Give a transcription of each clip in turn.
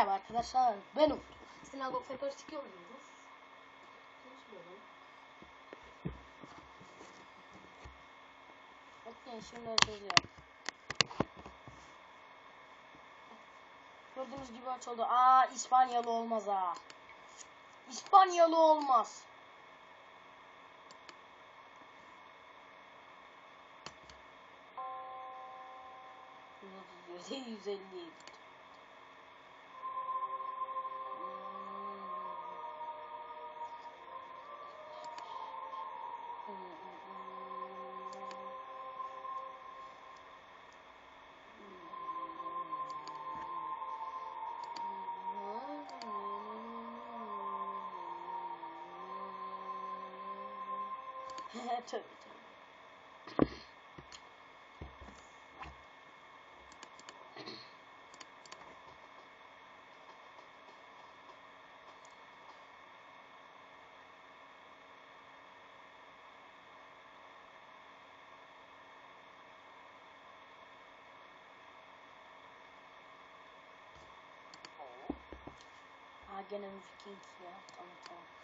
Merhaba arkadaşlar ben Ufuk. Sınav 90 çıkıyor muydunuz? Konuşmuyorum. Bakın şimdi açılacak. Gördüğünüz gibi açıldı. Aa İspanyalı olmaz ha. İspanyalı olmaz. Yüzde yüz elli. Tövbe tövbe. Aa gene Viking ya. Tamam tamam.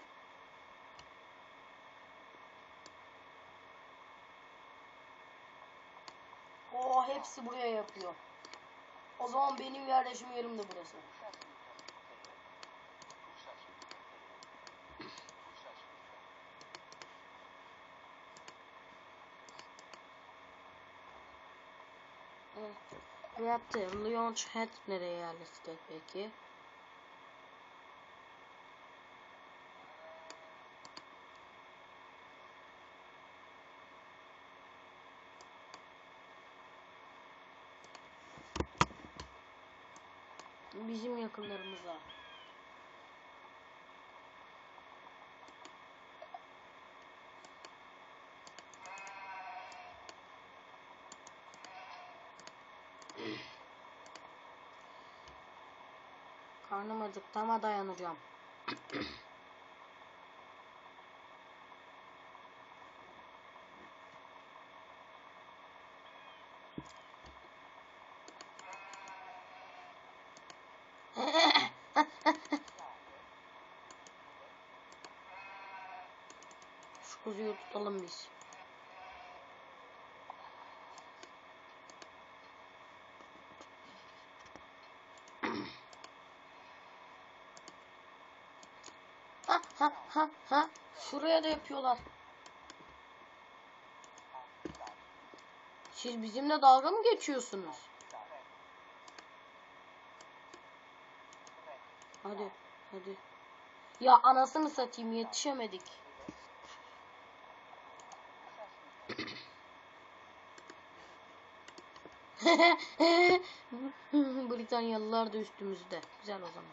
Hepsi buraya yapıyor. O zaman benim yerleşim yerim de burası. Evet. Bu yaptı. Launchhead nereye yerleşecek peki? Bizim yakınlarımıza. Karnım acıktı ama dayanacağım. kuzuyu tutalım biz. ha ha ha ha. Şuraya da yapıyorlar. Siz bizimle dalga mı geçiyorsunuz? Hadi, hadi. Ya anasını satayım yetişemedik. Britanyalılar da üstümüzde. Güzel o zaman.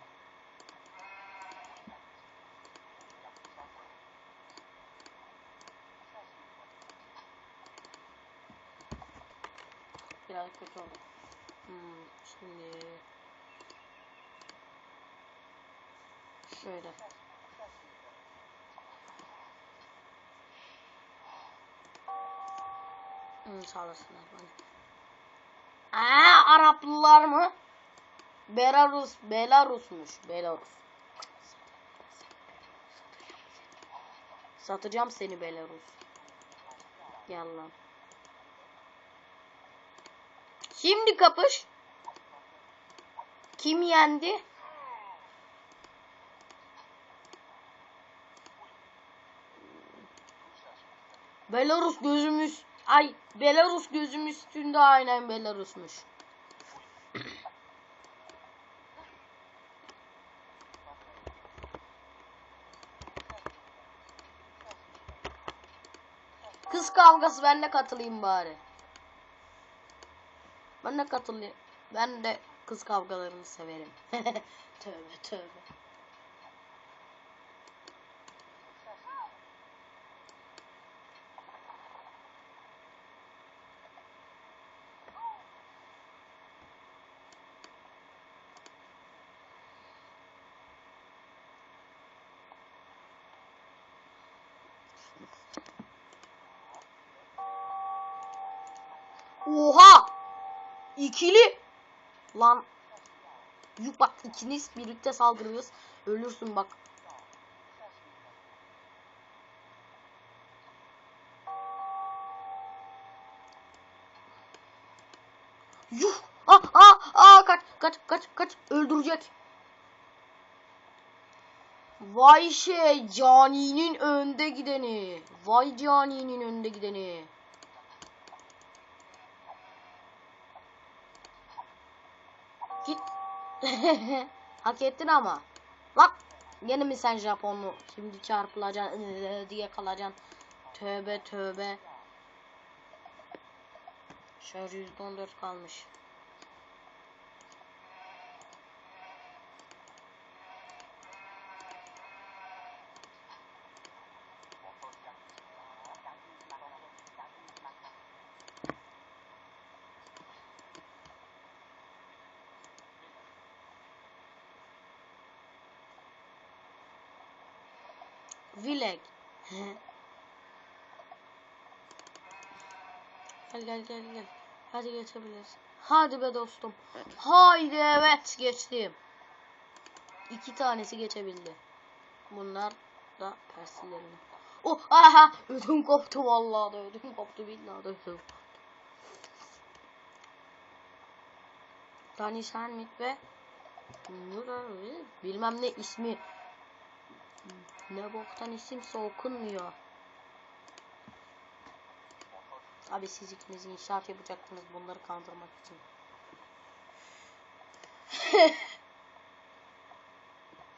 Biraz kötü oldu. Hmm, şimdi şöyle. Hmm, sağ olasınlar bana. Aa, Araplılar mı? Belarus, Belarus'muş. Belarus. Satacağım seni Belarus. Gel lan. Şimdi kapış. Kim yendi? Belarus gözümüz ay Belarus gözüm üstünde aynen Belarus'muş. Kız kavgası ben de katılayım bari. Ben de katılayım. Ben de kız kavgalarını severim. tövbe tövbe. Oha! İkili. Lan. Yuh bak ikiniz birlikte saldırırız. Ölürsün bak. Yuh! Ah ah ah kaç kaç kaç kaç öldürecek. Vay şey caninin önde gideni. Vay caninin önde gideni. Git. Hak ettin ama. Bak. Gene mi sen Japonlu? Şimdi çarpılacaksın ıı diye kalacaksın. Tövbe tövbe. Şarj %14 kalmış. Vilek. gel gel gel gel. Hadi geçebiliriz. Hadi be dostum. Haydi evet geçtim. İki tanesi geçebildi. Bunlar da persilerim. Oh aha ödüm koptu vallahi da ödüm koptu billahi da ödüm koptu. Dani Sermit ve bilmem ne ismi ne boktan isimse okunmuyor. Abi siz ikiniz inşaat yapacaktınız bunları kandırmak için.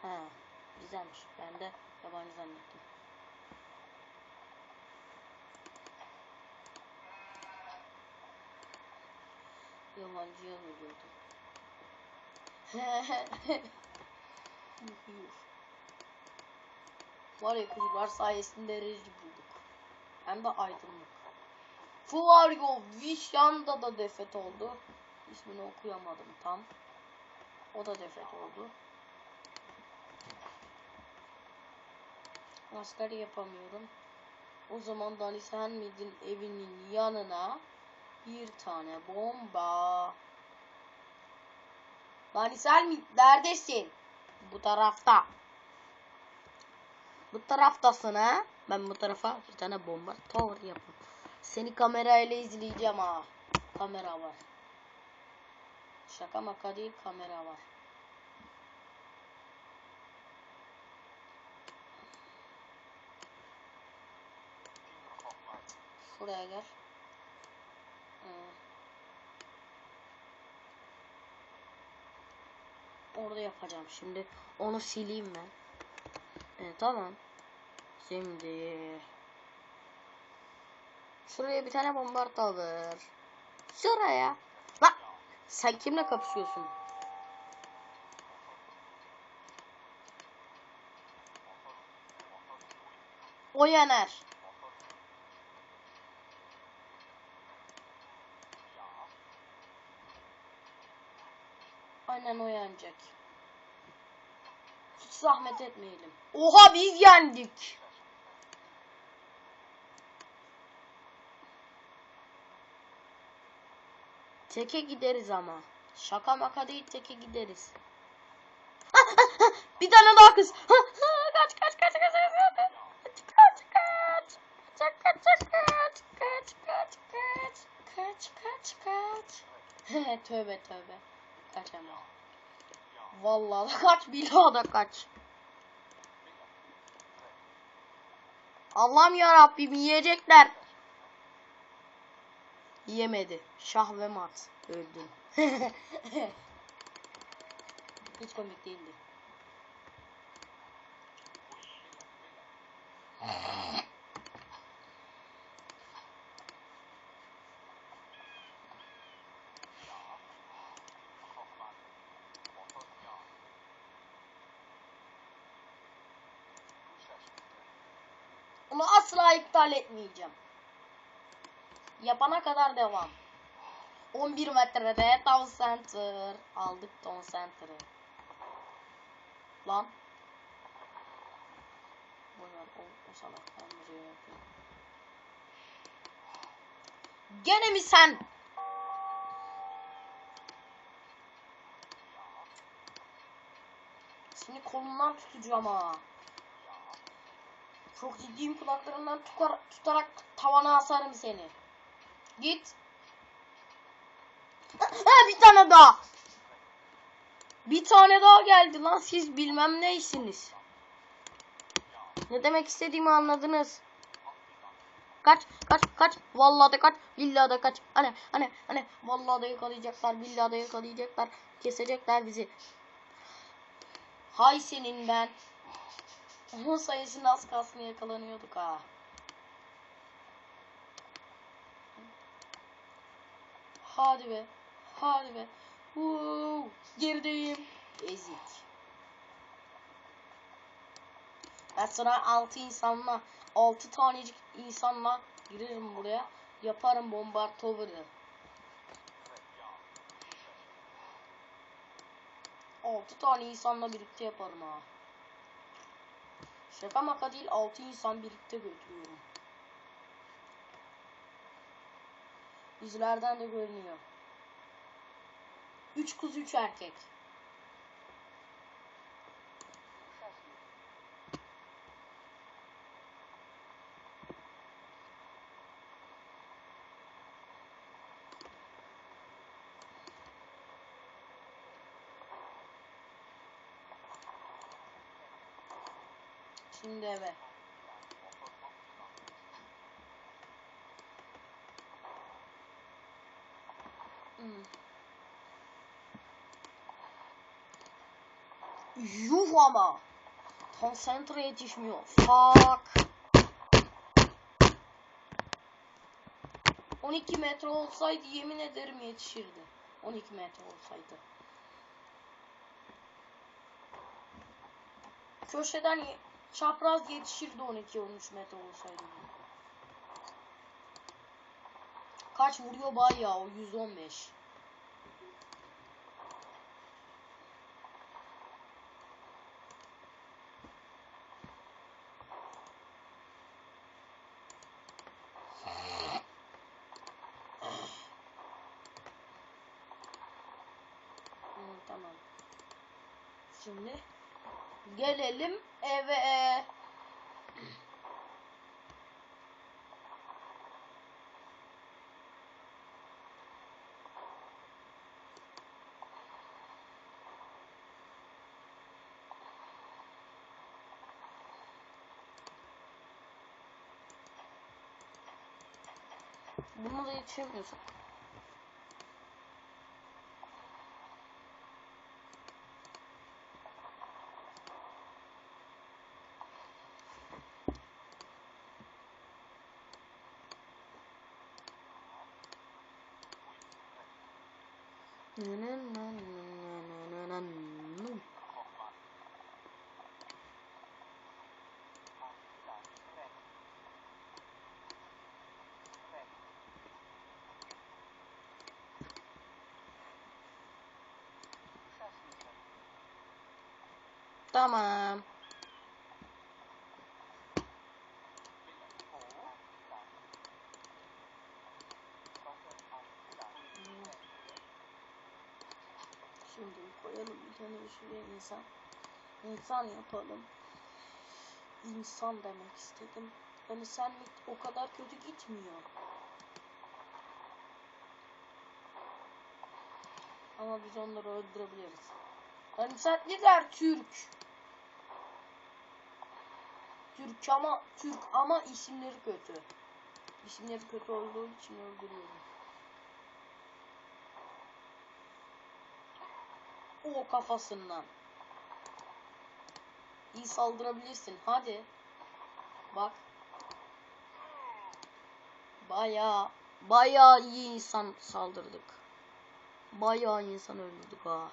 He, güzelmiş. Ben de yabancı zannettim. Yabancıya veriyordum. Yuh. Var ya kuzular sayesinde reji bulduk. Hem de aydınlık. Fuario Vişyan'da da defet oldu. İsmini okuyamadım tam. O da defet oldu. Asgari yapamıyorum. O zaman Dani Senmid'in evinin yanına bir tane bomba. Dani Senmid neredesin? Bu tarafta. Bu taraftasın ha? Ben bu tarafa bir tane bomba tower yapayım. Seni kamerayla izleyeceğim ha. Kamera var. Şaka maka değil kamera var. Şuraya gel. Orada yapacağım şimdi. Onu sileyim ben. Evet tamam. Şimdi Şuraya bir tane bomba alır. Şuraya. Bak sen kimle kapışıyorsun? O yener. Aynen o yenecek. Hiç zahmet etmeyelim. Oha biz yendik. Teke gideriz ama. Şaka maka değil teke gideriz. Bir tane daha kız. Ha, ha. Kaç kaç kaç kaç kaç. Kaç kaç. Kaç kaç kaç kaç. Kaç kaç kaç. Kaç kaç kaç. tövbe tövbe. Kaç ama. Vallahi kaç billahi da kaç. Allah'ım ya Rabbim yiyecekler. Yemedi. Şah ve mat. Öldün. Hiç komik değildi. Onu asla iptal etmeyeceğim. Yapana kadar devam. 11 metrede Town Center. Aldık Town Center'ı. Lan. Boyver o, o buraya yapıyor. Gene mi sen? Seni kolundan tutacağım ha. Çok ciddiyim kulaklarından tukar, tutarak tavana asarım seni. Git. Ha, bir tane daha. Bir tane daha geldi lan siz bilmem neysiniz. Ne demek istediğimi anladınız. Kaç kaç kaç vallahi de kaç billahi de kaç hani hani hani vallahi de yakalayacaklar billahi de yakalayacaklar kesecekler bizi. Hay senin ben. Onun sayesinde az kalsın yakalanıyorduk ha. Hadi be. Hadi be. Woo, gerideyim. Ezik. Ben sana 6 insanla 6 tanecik insanla girerim buraya. Yaparım bombard tower'ı. 6 tane insanla birlikte yaparım ha. Şaka maka değil 6 insan birlikte götürüyorum. Yüzlerden de görünüyor. 3 kız 3 erkek. Şimdi eve. Yuh ama. Konsantre yetişmiyor. Fuck. 12 metre olsaydı yemin ederim yetişirdi. 12 metre olsaydı. Köşeden çapraz yetişirdi 12-13 metre olsaydı. Kaç vuruyor bayağı o 115. Hı, tamam. Şimdi gelelim eve. Bunu da yetişemiyorsun. Tamam. Tane şuraya insan. İnsan yapalım. İnsan demek istedim. Yani sen o kadar kötü gitmiyor. Ama biz onları öldürebiliriz. Yani lider Türk. Türk ama Türk ama isimleri kötü. İsimleri kötü olduğu için öldürüyorum. O kafasından. İyi saldırabilirsin. Hadi. Bak. Baya baya iyi insan saldırdık. Baya insan öldürdük ha.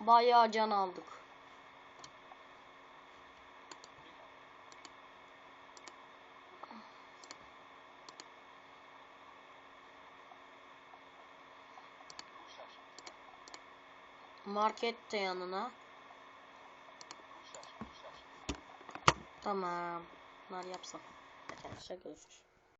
Bayağı can aldık. Market de yanına. Tamam. Bunlar yapsın. Arkadaşlar görüşürüz.